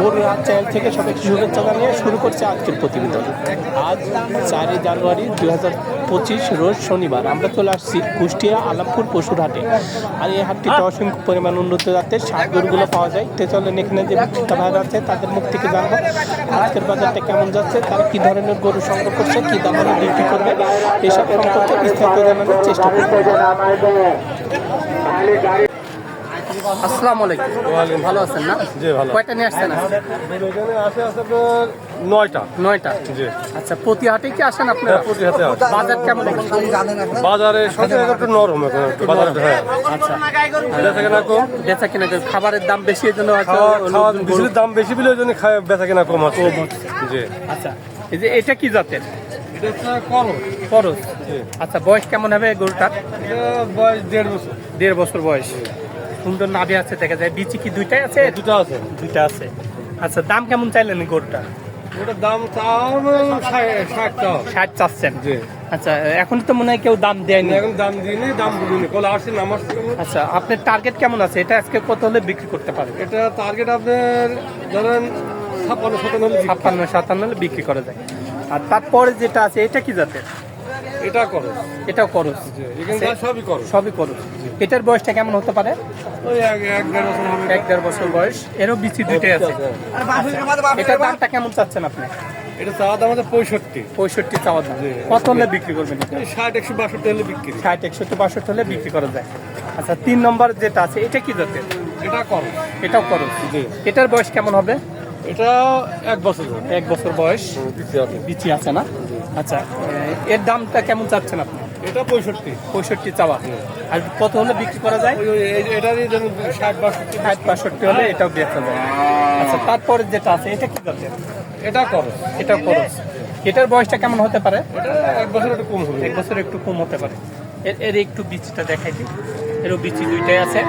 গরুর হাট চ্যানেল থেকে সবাইকে শুভেচ্ছা জানিয়ে শুরু করছে আজকের প্রতিবেদন। আজ চারই জানুয়ারি দুই হাজার পঁচিশ রোজ শনিবার। আমরা চলে আসছি কুষ্টিয়া আলামপুর পশুর হাটে আর এই হাটটিতে অসংখ্য পরিমাণ উন্নত জাতের সার গরুগুলো পাওয়া যায়। তে চলেন এখানে যে বিক্রেতা ভাইরা আছে তাদের মুখ থেকে জানব আজকের বাজারটা কেমন যাচ্ছে তারা কি ধরনের গরু সংগ্রহ করছে কি দামে বিক্রি করবে এসব সম্পর্কে বিস্তারিত জানানোর চেষ্টা করব। আসসালামু আলাইকুম। ভালো আছেন না? জি, ভালো। কয়টা নিয়ে আসছেন? এখানে নয়টা। নয়টা? জি। আচ্ছা প্রতি হাটে কি আসেন আপনারা? হ্যাঁ, প্রতি। বাজার কেমন? বাজারে সত্যি একটু নরম এখন একটু বাজারে হ্যাঁ। আচ্ছা। বেচা কেনা কম? বেচা কিনা করে খাবারের দাম বেশি হয়তো বিজলির দাম বেশি বলে বেচা কেনা কম আছে। জি। আচ্ছা এই যে এটা কি জাতের? আচ্ছা বয়স কেমন হবে গরুটার? বয়স দেড় বছর। দেড় বছর বয়স। সুন্দর নাভি আছে দেখা যায়। বিচি কি দুইটাই আছে? দুটো আছে। দুইটা আছে। আচ্ছা দাম কেমন চাইলেন গরুটা? ওটার দাম ষাট চাচ্ছেন? আচ্ছা এখন তো মনে হয় কেউ দাম দেয়নি। এখন দাম দিইনি দাম বলিনি কল আসছে নাম আসছে আচ্ছা আপনার টার্গেট কেমন আছে? এটা আজকে কত হলে বিক্রি করতে এটা টার্গেট আপনার ধরেন ছাপ্পান্ন সাতান্ন ছাপ্পান্ন সাতান্ন হলে বিক্রি করা যায়। আর তারপরে যেটা আছে এটা কি জাতের? এটা করো এটাও করস। সবই করো সবই করস। এটার বয়সটা কেমন হতে পারে? এক এক দেড় বছর বয়স। এরও বিচি দুইটাই আছে। এটার দামটা কেমন চাচ্ছেন আপনি? এটা চাওয়া দাম আছে পঁয়ষট্টি। পঁয়ষট্টি চাওয়া দাম। কত হলে বিক্রি করবেন ষাট একশো বাষট্টি হলে বিক্রি। ষাট একষট্টি বাষট্টি হলে বিক্রি করা যায়। আচ্ছা তিন নম্বর যেটা আছে এটা কি জাতের? এটা করো এটাও করস। জি। এটার বয়স কেমন হবে? এটা এক বছর। এক বছর বয়স। বিচি আছে। না? আচ্ছা এর দামটা কেমন চাচ্ছেন আপনি? এটা পঁয়ষট্টি। পঁয়ষট্টি চাওয়া। আর কত হলে বিক্রি করা যায়? এই- ষাট বাষট্টি। ষাট বাষট্টি হলে এটাও বেচা যায়। আচ্ছা তারপরে যেটা আছে এটা কি জাতের? এটা করো এটা খরচ এটার বয়সটা কেমন হতে পারে? এটা এক বছর একটু কম হবে। এক বছর একটু কম হতে পারে। এর এর একটু বীজটা দেখাই দিই। এরও বিচি দুইটাই আছে।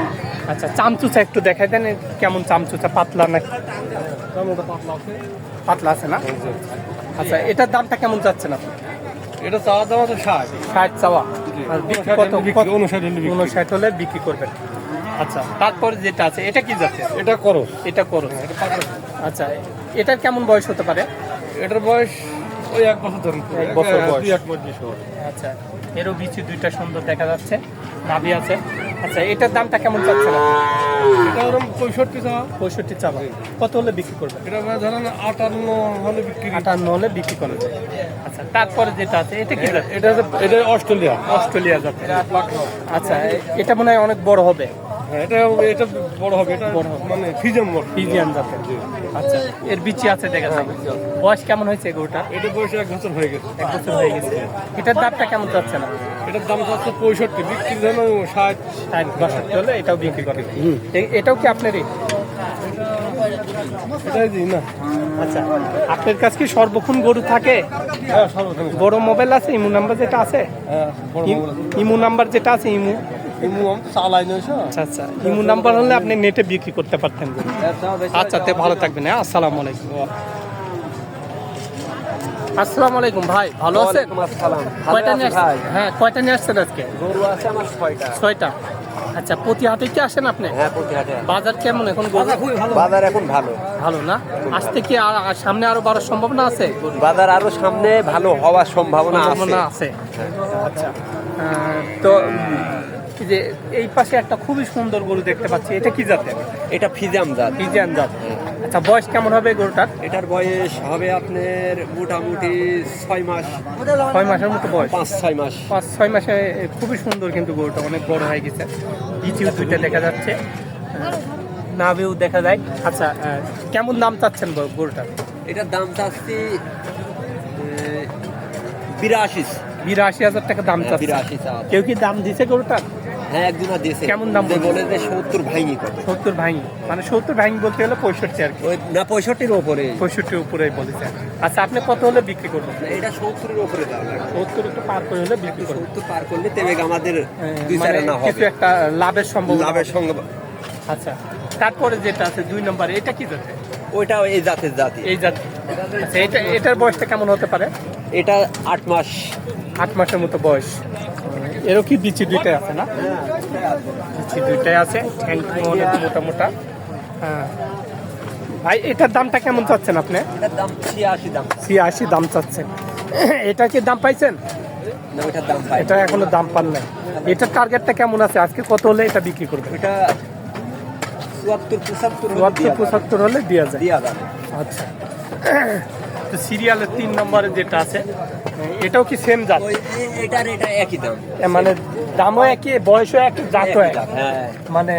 আচ্ছা চামচুচা একটু দেখাই দেন কেমন চামচুচা পাতলা না দাম ওটা পাতলা আছে। পাতলা আছে না? আচ্ছা এটার দামটা কেমন যাচ্ছে না এটা চাওয়া দাম আছে ষাট। ষাট চাওয়া। আর বিক্রি কত। উনষাট হলে বিক্রি। করবেন। আচ্ছা তারপরে যেটা আছে এটা কি যাচ্ছে? এটা করো এটা করো আচ্ছা এটার কেমন বয়স হতে পারে? এটার বয়স ওই এক বছর ধরুন এক বছর বয়স। পঁচিশ হবে। আচ্ছা এরও বিচি দুইটা সুন্দর দেখা যাচ্ছে। নাভি আছে। আচ্ছা এটার দামটা কেমন চাচ্ছে না এটা ওরকম পঁয়ষট্টি চাওয়া। পঁয়ষট্টি কত হলে বিক্রি করবেন? এটা মানে ধরেন আটান্ন হলে বিক্রি আটান্ন হলে বিক্রি করা যায়। আচ্ছা তারপরে যেটা আছে এটা কি এটা এটা অস্ট্রেলিয়া। অস্ট্রেলিয়া জাতের আচ্ছা এটা মনে হয় অনেক বড় হবে। হ্যাঁ, এটা এটা বড় হবে। এটা বড় হবে। মানে জাতের আচ্ছা এর বিচি আছে দেখা বয়স কেমন হয়েছে গরুটা এটা বয়স এক বছর হয়ে গেছে। এক বছর হয়ে গেছে। এটার দামটা কেমন যাচ্ছে না এটার দাম হচ্ছে পঁয়ষট্টি বিক্রি ধরেন ষাট ষাট বাষট্টি হলে এটাও বিক্রি করে এটাও কি আপনারই? না। আচ্ছা আপনার কাছে কি সর্বক্ষণ গরু থাকে? হ্যাঁ বড় মোবাইল আছে ইমু নাম্বার যেটা আছে? হ্যাঁ ইম- নাম্বার যেটা আছে ইমু? আচ্ছা আচ্ছা ইমু নাম্বার হলে আপনি নেটে বিক্রি করতে পারতেন। আচ্ছা তে ভালো থাকবেন হ্যাঁ আসসালামু আলাইকুম। আসসালামু আলাইকুম ভাই। ভালো আছেন? কয়টা নিয়ে আসছেন? হ্যাঁ কয়টা নিয়ে আসছেন আজকে? গরু আছে আমার ছয়টা। ছয়টা। আচ্ছা প্রতি হাটে কি আসেন আপনি? হ্যাঁ প্রতি হাটে বাজার কেমন এখন বাজার এখন ভালো। ভালো না? আসতে কি আর সামনে আরও বাড়ার সম্ভাবনা আছে? বাজার আরও সামনে ভালো হওয়ার সম্ভাবনা আছে। আচ্ছা। আহ, তো যে এই পাশে একটা খুবই সুন্দর গরু দেখতে পাচ্ছি। এটা কি জাতের? এটা ফিজাম জাত। ফিজিয়ান জাত। আচ্ছা বয়স কেমন হবে গরুটার? এটার বয়স হবে আপনার মোটামুটি ছয় মাস। ছয় মাসের মতো বয়স। পাঁচ ছয় মাস। পাঁচ ছয় মাসে খুবই সুন্দর কিন্তু গরুটা অনেক বড় হয়ে গেছে। বিচিও দুইটা দেখা যাচ্ছে। নাভিও দেখা যায়। আচ্ছা কেমন দাম চাচ্ছেন গরুটার? এটার দাম চাচ্ছি বিরাশি। বিরাশি হাজার টাকা দাম চাচ্ছে। বিরাশি চা কেউ কি দাম দিছে গরুটার? হ্যাঁ একজনা দিয়েছে কেমন দাম বলে যে সত্তর ভাঙি কত সত্তর ভাঙি। মানে সত্তর ভাঙি বলতে হলে পঁয়ষট্টি আর কি। না পঁয়ষট্টির ওপরে পঁয়ষট্টির উপরে বলেছে। আচ্ছা আপনি কত হলে বিক্রি করবেন? এটা সত্তরের ওপরে সত্তর একটু পার করে হলে বিক্রি করবেন। সত্তর পার করলে তেবে আমাদের দুই মানে চার না কিছু একটা লাভের সম্ভব লাভের সঙ্গে আচ্ছা তারপরে যেটা আছে দুই নম্বরে এটা কি যাচ্ছে ওইটা এই জাতের জাতি। এই জাত আচ্ছা এটা এটার বয়সটা কেমন হতে পারে? এটা আট মাস। আট মাসের মতো বয়স। এরও কি বিচি দুইটাই আছে না? বিচি দুইটাই আছে অনেক মোটা মোটা? হ্যাঁ। ভাই এটার দামটা কেমন চাচ্ছেন আপনি? দাম ছিয়াশি দাম। ছিয়াশি দাম চাচ্ছেন। এটা কি দাম পাইছেন? দাম এটা এখনও দাম পান নাই। এটার টার্গেটটা কেমন আছে? আজকে কত হলে এটা বিক্রি করবে এটা চুয়াত্তর পঁচাত্তর পঁচাত্তর হলে দেওয়া যায় আচ্ছা। তো সিরিয়ালের তিন নম্বরে যেটা আছে এটাও কি সেম জাত? ওই এটার এটা একই দাম। মানে দামও একই বয়সও একই জাতও একই এক। হ্যাঁ। মানে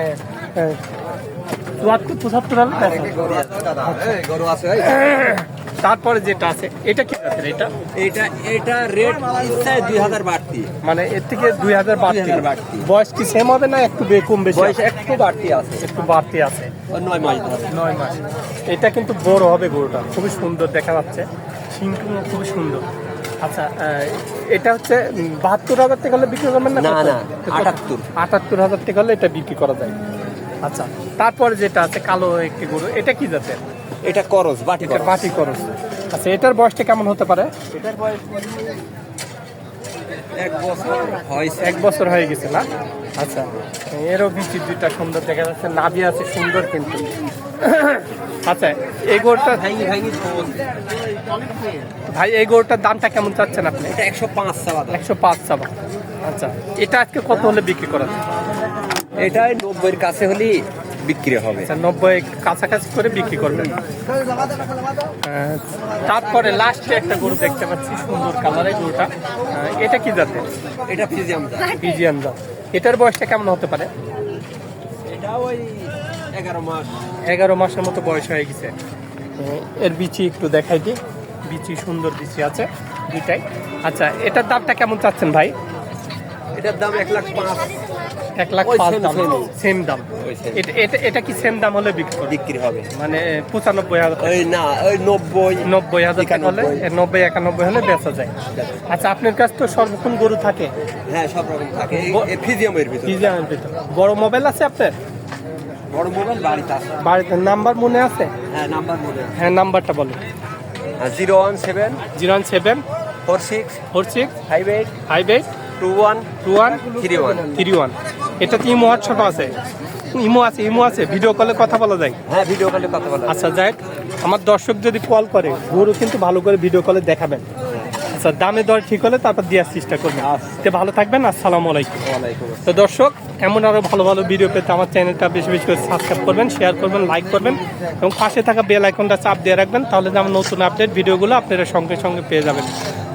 চুয়াত্তর পঁচাত্তর। গরু আছে। তারপরে যেটা আছে এটা কি জাতের এটা? এটা এটা রেট ইচ্ছায় দুই হাজার বাড়তি। মানে এর থেকে দুই হাজার বাড়তি। বয়স কি সেম হবে না একটু বে- কম বেশি বয়স একটু বাড়তি আছে। একটু বাড়তি আছে। নয় মাস নয় মাস। এটা কিন্তু বড় হবে গরুটা। খুবই সুন্দর দেখা যাচ্ছে। সিংটুও খুবই সুন্দর। আচ্ছা এটা হচ্ছে বাহাত্তর হাজার টাকা হলে বিক্রি করবেন না, না, আটাত্তর। আটাত্তর হাজার টাকা হলে এটা বিক্রি করা যায়। আচ্ছা তারপরে যেটা আছে কালো একটি গরু এটা কি জাতের? এটা করস বাটি এটা করস। বাটি করস। আচ্ছা এটার বয়সটা কেমন হতে পারে? এটার বয়স এক বছর হয়েছে। এক বছর হয়ে গেছে না? আচ্ছা এরও বিচি দুইটা সুন্দর দেখা যাচ্ছে নাভি আছে সুন্দর কিন্তু। আচ্ছা এই গরুটা ভাঙি ভাঙি ঝোল। ভাই এই গরুটার দামটা কেমন চাচ্ছেন আপনি? এটা একশো পাঁচ চাওয়া দাম। একশো পাঁচ চাবা আচ্ছা এটা আজকে কত হলে বিক্রি করা যায়? এটাই নব্বইয়ের কাছে হলে বিক্রি হবে। আচ্ছা নব্বই কাছাকাছি করে বিক্রি করবেন। তারপরে লাস্টে একটা গরু দেখতে পাচ্ছি সুন্দর কালারের গরুটা। এটা কি জাতে এটা ফিজিয়াম পিজিয়ান জাত। এটার বয়সটা কেমন হতে পারে? এটা ওই এগারো মাস। এগারো মাসের মতো বয়স হয়ে গেছে। এর বিচি একটু দেখাই দিই। বিচি সুন্দর বিচি আছে দুইটাই। আচ্ছা এটার দামটা কেমন চাচ্ছেন ভাই? এটার দাম এক লাখ পাঁচ। এক লাখ পাঁচ দাম। সেম দাম। এটা এটা কি সেম দাম হলে বিক্রি বিক্রি হবে। মানে পঁচানব্বই হাজার ওই না ওই নব্বই নব্বই হাজার টাকা হলে নব্বই একানব্বই হলে বেচা যায়। আচ্ছা আপনার কাছে তো সর্বক্ষণ গরু থাকে। হ্যাঁ সব রকম থাকে। ব- এই ফিজিয়ামের ভিতর। বড় মোবাইল আছে আপনার? বড় মোবাইল বাড়িতে আছে। বাড়িতে নাম্বার মনে আছে? হ্যাঁ নাম্বার মনে হ্যাঁ নাম্বারটা বলুন। Zero one seven zero one seven four six four six five eight five eight two one two one? Three one. Three one. এটা ইমো হোয়াটসঅ্যাপ আছে। ইমো আছে ইমো আছে। ভিডিও কলে কথা বলা যায়। হ্যাঁ ভিডিও কলে কথা বলা আচ্ছা যাই হোক, আমার দর্শক যদি কল করে গরু কিন্তু ভালো করে ভিডিও কলে দেখাবেন। আচ্ছা দামে দর ঠিক হলে তারপর দেওয়ার চেষ্টা করবেন। তো ভালো থাকবেন আসসালামু আলাইকুম। তো দর্শক এমন আরও ভালো ভালো ভিডিও পেতে আমার চ্যানেলটা বেশি বেশি করে সাবস্ক্রাইব করবেন শেয়ার করবেন লাইক করবেন এবং পাশে থাকা বেল আইকনটা চাপ দিয়ে রাখবেন তাহলে আমার নতুন আপডেট ভিডিওগুলো আপনারা সঙ্গে সঙ্গে পেয়ে যাবেন।